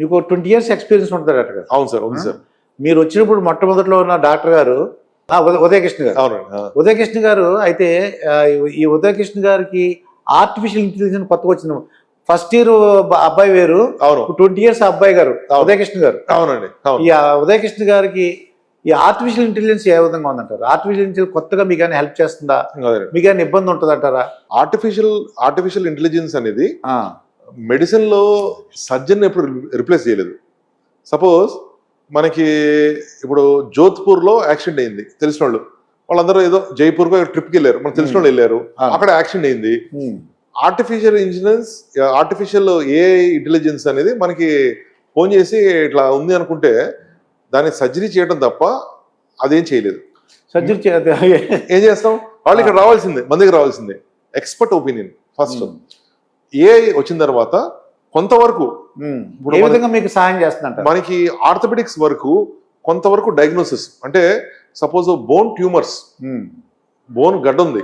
మీకు twenty years experience ఉంటుంది doctor గారు అవును సార్ ఉంది సార్. మీరు వచ్చినప్పుడు మొట్టమొదటిలో ఉన్న డాక్టర్ గారు ఉదయకృష్ణ గారు. అవునండి ఆ. ఉదయకృష్ణ గారు అయితే ఈ ఉదయకృష్ణ గారికి ఆర్టిఫిషియల్ ఇంటెలిజెన్స్ కొత్తగా వచ్చింది. ఫస్ట్ ఇయర్ అబ్బాయి వేరు. అవును. ట్వంటీ ఇయర్స్ అబ్బాయి గారు అవును. ఉదయకృష్ణ గారు. అవునండి అవును. ఈ ఉదయకృష్ణ గారికి ఈ ఆర్టిఫిషియల్ ఇంటెలిజెన్స్ ఏ విధంగా ఉందంటారు? ఆర్టిఫిషియల్ ఇంటెలిజెన్స్ కొత్తగా మీకు ఏమైనా హెల్ప్ చేస్తుందా? మీకు ఏమైనా ఇబ్బంది ఉంటుంది అంటారా ఆర్టిఫిషియల్ ఆర్టిఫిషియల్ ఇంటెలిజెన్స్ అనేది మెడిసిన్లో సర్జన్ ఎప్పుడు రిప్లేస్ చేయలేదు. సపోజ్ మనకి ఇప్పుడు జోధ్పూర్లో యాక్సిడెంట్ అయింది తెలిసిన వాళ్ళు వాళ్ళందరూ ఏదో జైపూర్ ట్రిప్కి వెళ్ళారు. మనకు తెలిసిన వాళ్ళు వెళ్ళారు. అక్కడ యాక్సిడెంట్ అయింది. Artificial intelligence artificial a intelligence అనేది మనకి ఫోన్ చేసి ఇట్లా ఉంది అనుకుంటే దాన్ని సర్జరీ చేయడం తప్ప అదేం చేయలేదు. సర్జరీ ఏం చేస్తాం? వాళ్ళు ఇక్కడ రావాల్సిందే మన దగ్గర రావాల్సిందే. Expert opinion first. ఏ వచ్చిన తర్వాత కొంతవరకు ఏ విధంగా మీకు సహాయం చేస్తుందంటారు? మనకి ఆర్థోపెడిక్స్ వరకు కొంతవరకు డయాగ్నోసిస్ అంటే సపోజ్ బోన్ ట్యూమర్స్ బోన్ గడ్డ ఉంది.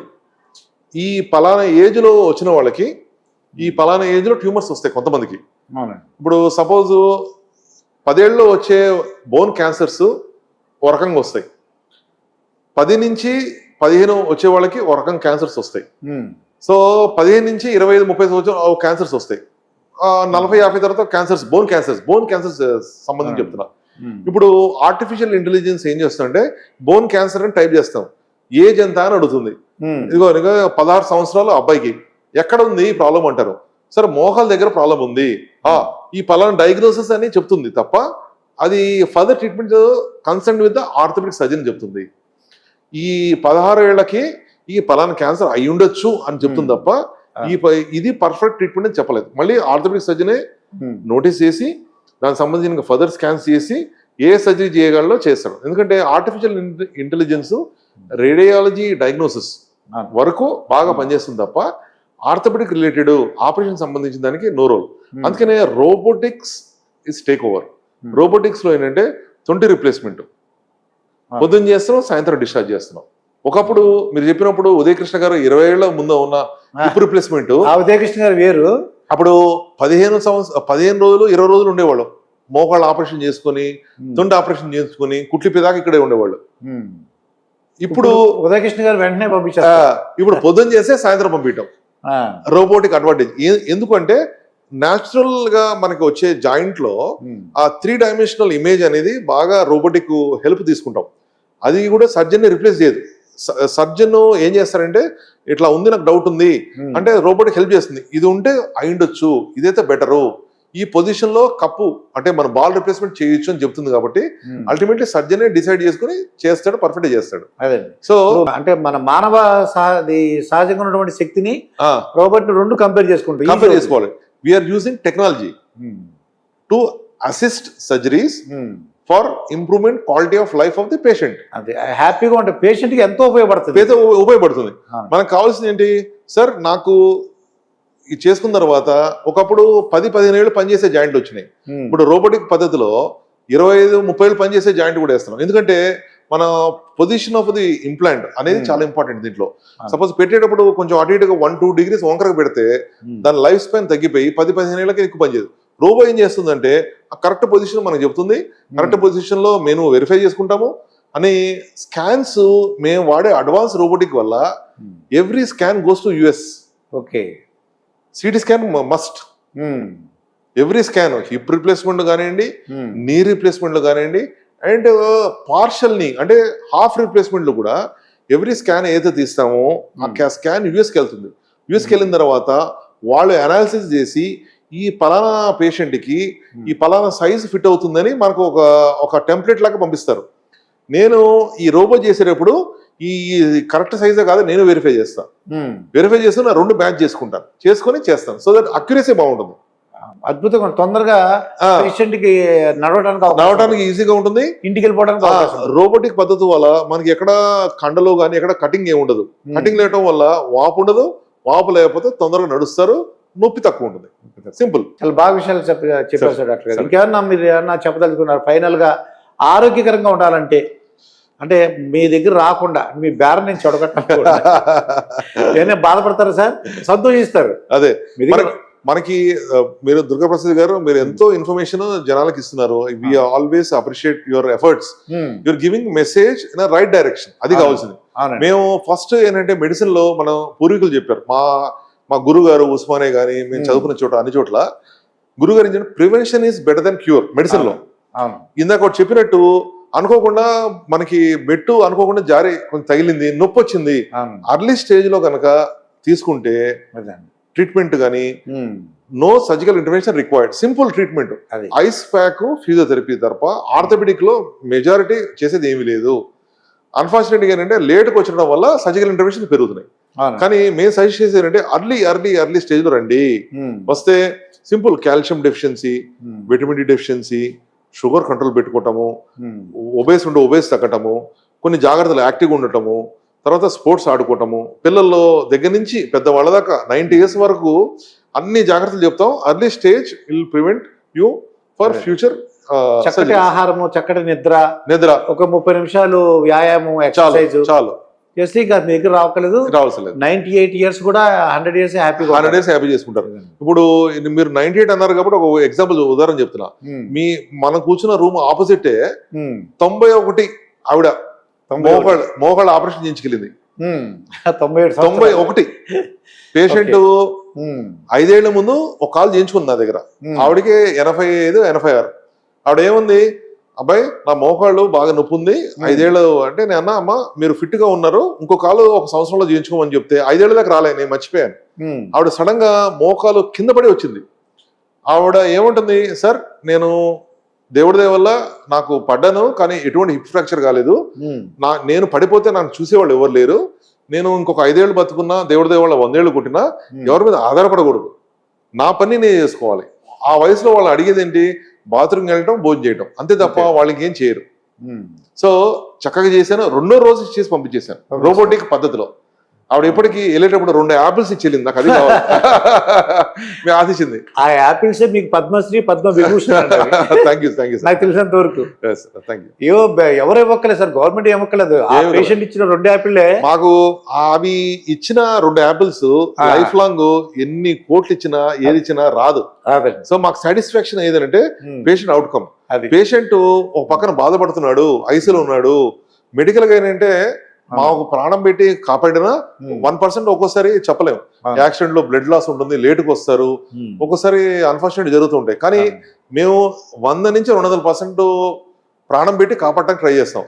ఈ పలానా ఏజ్లో వచ్చిన వాళ్ళకి ఈ పలానా ఏజ్లో ట్యూమర్స్ వస్తాయి కొంతమందికి. ఇప్పుడు సపోజ్ పదేళ్ళలో వచ్చే బోన్ క్యాన్సర్స్ ఓ రకంగా వస్తాయి. పది నుంచి పదిహేను వచ్చే వాళ్ళకి ఓ రకం క్యాన్సర్స్ వస్తాయి. సో పదిహేను నుంచి ఇరవై ఐదు ముప్పై సంవత్సరం క్యాన్సర్స్ వస్తాయి. నలభై యాభై తర్వాత cancers bone cancers bone cancers సంబంధించి చెప్తున్నా. ఇప్పుడు ఆర్టిఫిషియల్ ఇంటెలిజెన్స్ ఏం చేస్తుందంటే బోన్ క్యాన్సర్ అని టైప్ చేస్తాం. ఏజ్ ఎంత అని అడుగుతుంది. ఇదిగో పదహారు సంవత్సరాలు అబ్బాయికి. ఎక్కడ ఉంది ఈ ప్రాబ్లం అంటారు. సరే మోకాల దగ్గర ప్రాబ్లం ఉంది. ఆ ఈ పలానా డయాగ్నోసిస్ అని చెప్తుంది తప్ప అది further treatment concern with the orthopaedic surgeon చెప్తుంది. ఈ పదహారు ఏళ్ళకి ఈ పలానా క్యాన్సర్ అయి ఉండొచ్చు అని చెప్తుంది తప్ప ఈ ఇది పర్ఫెక్ట్ ట్రీట్మెంట్ అని చెప్పలేదు మళ్ళీ ఆర్థోపెడిక్ సర్జనే. నోటీస్ చేసి దానికి సంబంధించిన ఫర్దర్ స్కాన్స్ చేసి ఏ సర్జరీ చేయగలరో చేస్తాడు ఎందుకంటే ఆర్టిఫిషియల్ ఇంటెలిజెన్స్ రేడియాలజీ డయాగ్నోసిస్. వరకు బాగా పనిచేస్తుంది తప్ప ఆర్థోపెడిక్ రిలేటెడ్ ఆపరేషన్ సంబంధించిన దానికి నో రోల్. అందుకనే రోబోటిక్స్ ఇస్ టేక్ ఓవర్. రోబోటిక్స్లో ఏంటంటే తొంటి రిప్లేస్మెంట్. పొద్దున్న చేస్తున్నాం సాయంత్రం డిశ్చార్జ్ చేస్తున్నాం ఒకప్పుడు మీరు చెప్పినప్పుడు ఉదయకృష్ణ గారు ఇరవై ఏళ్ళ ముందు ఉన్న రిప్లేస్మెంట్ ఉదయకృష్ణ గారు వేరు. అప్పుడు పదిహేను సంవత్సరం పదిహేను రోజులు ఇరవై రోజులు ఉండేవాళ్ళు. మోకాళ్ళు ఆపరేషన్ చేసుకొని. తొండ ఆపరేషన్ చేసుకొని కుట్లిపేదాకా ఇక్కడే ఉండేవాళ్ళు. ఇప్పుడు ఉదయకృష్ణ గారు వెంటనే పంపించారు ఇప్పుడు పొద్దున్న చేస్తే సాయంత్రం పంపించడం రోబోటిక్ అడ్వాంటేజ్. ఎందుకంటే న్యాచురల్గా మనకి వచ్చే జాయింట్లో ఆ త్రీ డైమెన్షనల్ ఇమేజ్ అనేది బాగా రోబోటిక్ హెల్ప్ తీసుకుంటాం. అది కూడా సర్జన్ని రిప్లేస్ చేయదు. సర్జన్ ఏం చేస్తారంటే ఇట్లా ఉంది నాకు డౌట్ ఉంది. అంటే రోబోటిక్ హెల్ప్ చేస్తుంది. ఇది ఉంటే అయిండొచ్చు ఇదైతే బెటరు ఈ పొజిషన్లో కప్పు అంటే మన బాల్ రిప్లేస్మెంట్ చేయొచ్చు అని చెప్తుంది కాబట్టి అల్టిమేట్లీ సర్జనే డిసైడ్ చేసుకుని చేస్తాడు పర్ఫెక్ట్ చేస్తాడు. అదే. సో అంటే మన మానవ సహజంగా ఉన్నటువంటి శక్తిని రోబోట్ రెండు కంపేర్ చేసుకుంటాం కంపేర్ చేసుకోవాలి. We are using technology to assist surgeries for improvement quality of life of the patient అదే హ్యాపీగా ఉంటే పేషెంట్కి ఎంతో ఉపయోగపడుతుంది ఉపయోగపడుతుంది. మనకు కావాల్సింది ఏంటి సార్ నాకు ఇది చేసుకున్న తర్వాత ఒకప్పుడు పది పదిహేను ఏళ్ళు పనిచేసే జాయింట్లు వచ్చినాయి ఉమ్. ఇప్పుడు రోబోటిక్ పద్ధతిలో ఇరవై ఐదు ముప్పై ఏళ్ళు పనిచేసే జాయింట్ కూడా వేస్తున్నాం ఎందుకంటే మన పొజిషన్ ఆఫ్ ది ఇంప్లాంట్ అనేది Hmm. చాలా ఇంపార్టెంట్ దీంట్లో. సపోజ్ పెట్టేటప్పుడు కొంచెం అటు ఇటుగా వన్ టూ డిగ్రీస్ వంకరగా పెడితే ఉమ్. దాని లైఫ్ స్పాన్ తగ్గిపోయి పది పదిహేను ఏళ్ళకి ఎక్కువ పనిచేయదు రోబో ఏం చేస్తుందంటే ఆ కరెక్ట్ పొజిషన్ మనకు చెప్తుంది కరెక్ట్ పొజిషన్లో మేము వెరిఫై చేసుకుంటాము. అని స్కాన్స్ మేము వాడే అడ్వాన్స్ రోబోటిక్ వల్ల. Every scan goes to US. Okay. CT scan must. Every scan hip replacement కానివ్వండి. నీ రిప్లేస్మెంట్లు కానివ్వండి అండ్ పార్షల్ని అంటే హాఫ్ రిప్లేస్మెంట్లు కూడా ఎవ్రీ స్కాన్ ఏదైతే తీస్తామో ఆ స్కాన్ యుఎస్కి వెళ్తుంది. యుఎస్కి వెళ్ళిన తర్వాత వాళ్ళు అనాలిసిస్ చేసి ఈ పలానా patient కి ఈ పలానా సైజ్ ఫిట్ అవుతుందని మనకు ఒక ఒక టెంప్లెట్ లాగా పంపిస్తారు. నేను ఈ రోబో చేసేటప్పుడు ఈ కరెక్ట్ సైజే కాదు నేను వెరిఫై చేస్తాను ఉమ్. వెరిఫై చేసి నా రెండు మ్యాచ్ చేసుకుంటాను. చేసుకొని చేస్తాను. సో దట్ అక్యురసీ బాగుంటుంది. అద్భుతంగా. తొందరగా పేషెంట్కి నడవడానికి నడవడానికి ఈజీగా ఉంటుంది. ఇంటికి వెళ్ళిపోవడానికి. రోబోటిక్ పద్ధతి వల్ల మనకి ఎక్కడ కండలో కానీ ఎక్కడ కటింగ్ ఏమి ఉండదు. కటింగ్ లేయటం వల్ల వాపు ఉండదు. వాపు లేకపోతే తొందరగా నడుస్తారు. నొప్పి తక్కువ ఉంటుంది. సింపుల్. చాలా బాగా విషయాలు చెప్ప చెప్పారు సార్. డాక్టర్ గారు. ఇంకేమన్నా మీరు ఏమన్నా చెప్పదలుచుకున్నారు? ఫైనల్గా ఆరోగ్యకరంగా ఉండాలంటే అంటే మీ దగ్గర రాకుండా మీ బేరం నేను చూడగట్టడం ఏమైనా బాధపడతారా సార్? సంతోషిస్తారు. అదే. మనకి మీరు దుర్గాప్రసాద్ గారు మీరు ఎంతో ఇన్ఫర్మేషన్ జనాలకు ఇస్తున్నారు. We always appreciate your efforts your giving message in right direction అది. కావాల్సింది. మేము ఫస్ట్ ఏంటంటే మెడిసిన్లో మనం పూర్వీకులు చెప్పారు. మా మా గురువు గారు ఉస్మానే గాని మేము. చదువుకున్న చోట అన్ని చోట్ల గురువు గారు ఏంటంటే prevention is better than cure మెడిసిన్లో. ఇందాక ఒకటి చెప్పినట్టు అనుకోకుండా మనకి మెట్టు అనుకోకుండా జారి కొంచెం తగిలింది నొప్పి వచ్చింది. అర్లీ స్టేజ్లో కనుక తీసుకుంటే. ట్రీట్మెంట్ కానీ no surgical intervention required simple treatment ice pack physiotherapy తప్ప ఆర్థోపెడిక్లో మెజారిటీ చేసేది ఏమీ లేదు. అన్ఫార్చునేట్గా ఏంటంటే లేట్కి వచ్చిన వల్ల సర్జికల్ ఇంటర్వెన్షన్ పెరుగుతున్నాయి. కానీ మేము సజెస్ట్ చేసేది ఏంటంటే అర్లీ అర్లీ అర్లీ స్టేజ్లో రండి. ఉమ్, వస్తే simple calcium deficiency vitamin D deficiency sugar control పెట్టుకోవటము obese ఉంటే ఒబేస్ తగ్గటము కొన్ని జాగ్రత్తలు యాక్టివ్గా ఉండటము తర్వాత స్పోర్ట్స్ ఆడుకోవటము పిల్లల్లో దగ్గర నుంచి పెద్దవాళ్ళ దాకా నైన్టీ ఇయర్స్ వరకు అన్ని జాగ్రత్తలు చెప్తాం. Early stage will prevent you for. Future చక్కటి ఆహారము చక్కటి నిద్ర నిద్ర. ఒక ముప్పై నిమిషాలు వ్యాయామం ఎక్సర్సైజ్ చాలు. ఇంకా మీ దగ్గర రావట్లేదు రావాల్సిన లేదు నైన్టీ ఎయిట్ ఇయర్స్ కూడా హండ్రెడ్ ఇయర్స్ హ్యాపీగా హండ్రెడ్ డేస్ హ్యాపీ చేసుకుంటారు. ఇప్పుడు మీరు నైన్టీ ఎయిట్ అన్నారు కాబట్టి ఒక ఎగ్జాంపుల్ ఉదాహరణ చెప్తున్నా. మీ మనం కూర్చున్న రూమ్ ఆపోజిట్ తొంభై ఒకటి ఆవిడ మోకాళ్ళ మోకాళ్ళ ఆపరేషన్ చేయించుకెళ్ళింది. తొంభై తొంభై ఒకటి. పేషెంట్ ఐదేళ్ళ ముందు ఒక కాల్ చేయించుకుంది నా దగ్గర. ఆవిడకి ఎనభై ఐదు ఎనభై ఆరు. ఆవిడ ఏముంది? అబ్బాయి నా మోకాళ్ళు బాగా నొప్పి ఉంది ఐదేళ్ళు అంటే నేను అన్నా అమ్మా మీరు ఫిట్గా ఉన్నారు. ఇంకో కాలు ఒక సంవత్సరంలో చేయించుకోమని చెప్తే ఐదేళ్ళ దాకా రాలే నేను మర్చిపోయాను. ఆవిడ సడన్గా మోకాలు కింద పడి వచ్చింది. ఆవిడ ఏముంటుంది సార్ నేను దేవుడి వల్ల నాకు పడ్డాను కానీ ఎటువంటి హిప్ ఫ్రాక్చర్ కాలేదు. నా నేను పడిపోతే నాకు చూసేవాళ్ళు ఎవరు లేరు. నేను ఇంకొక ఐదేళ్ళు బతుకున్నా దేవుడి వల్ల వందేళ్ళు కొట్టినా ఎవరి మీద ఆధారపడకూడదు. నా పని నేను చేసుకోవాలి. ఆ వయసులో వాళ్ళు అడిగేది ఏంటి బాత్రూమ్ వెళ్ళటం భోజనం చేయటం. అంతే తప్ప. వాళ్ళకి ఏం చేయరు. సో చక్కగా చేశాను. రెండో రోజు చేసి పంపించేశాను. రోబోటిక్ పద్ధతిలో. ఆవిడ ఎప్పటికీ వెళ్ళేటప్పుడు రెండు యాపిల్స్ ఇచ్చేళ్ళింది నాకు అది కావాలి. మేము ఆశించింది. ఆ యాపిల్స్ మీకు Padma Shri Padma Vibhushan. Thank you thank you నాకు తెలిసినంత వరకు. ఏవో ఎవరు ఇవ్వక్కలేదు సార్ గవర్నమెంట్ ఇవ్వక్కలేదు ఆ పేషెంట్ ఇచ్చిన రెండు యాపిల్లే మాకు అవి ఇచ్చిన రెండు యాపిల్స్. లైఫ్ లాంగ్ ఎన్ని కోట్లు ఇచ్చినా ఏది ఇచ్చినా రాదు. సో మాకు సాటిస్ఫాక్షన్ ఏదంటే పేషెంట్ అవుట్కమ్ అది. పేషెంట్ ఒక పక్కన బాధపడుతున్నాడు ఐసీలో ఉన్నాడు. మెడికల్గా ఏంటంటే మాకు ప్రాణం పెట్టి కాపాడినా వన్ పర్సెంట్ ఒక్కోసారి చెప్పలేము. యాక్సిడెంట్లో బ్లడ్ లాస్ ఉంటుంది లేటుకు వస్తారు. ఉమ్, ఒక్కోసారి అన్ఫార్చునేట్ జరుగుతుంటాయి కానీ మేము వంద నుంచి రెండు వందల పర్సెంట్ ప్రాణం పెట్టి కాపాడటానికి ట్రై చేస్తాం.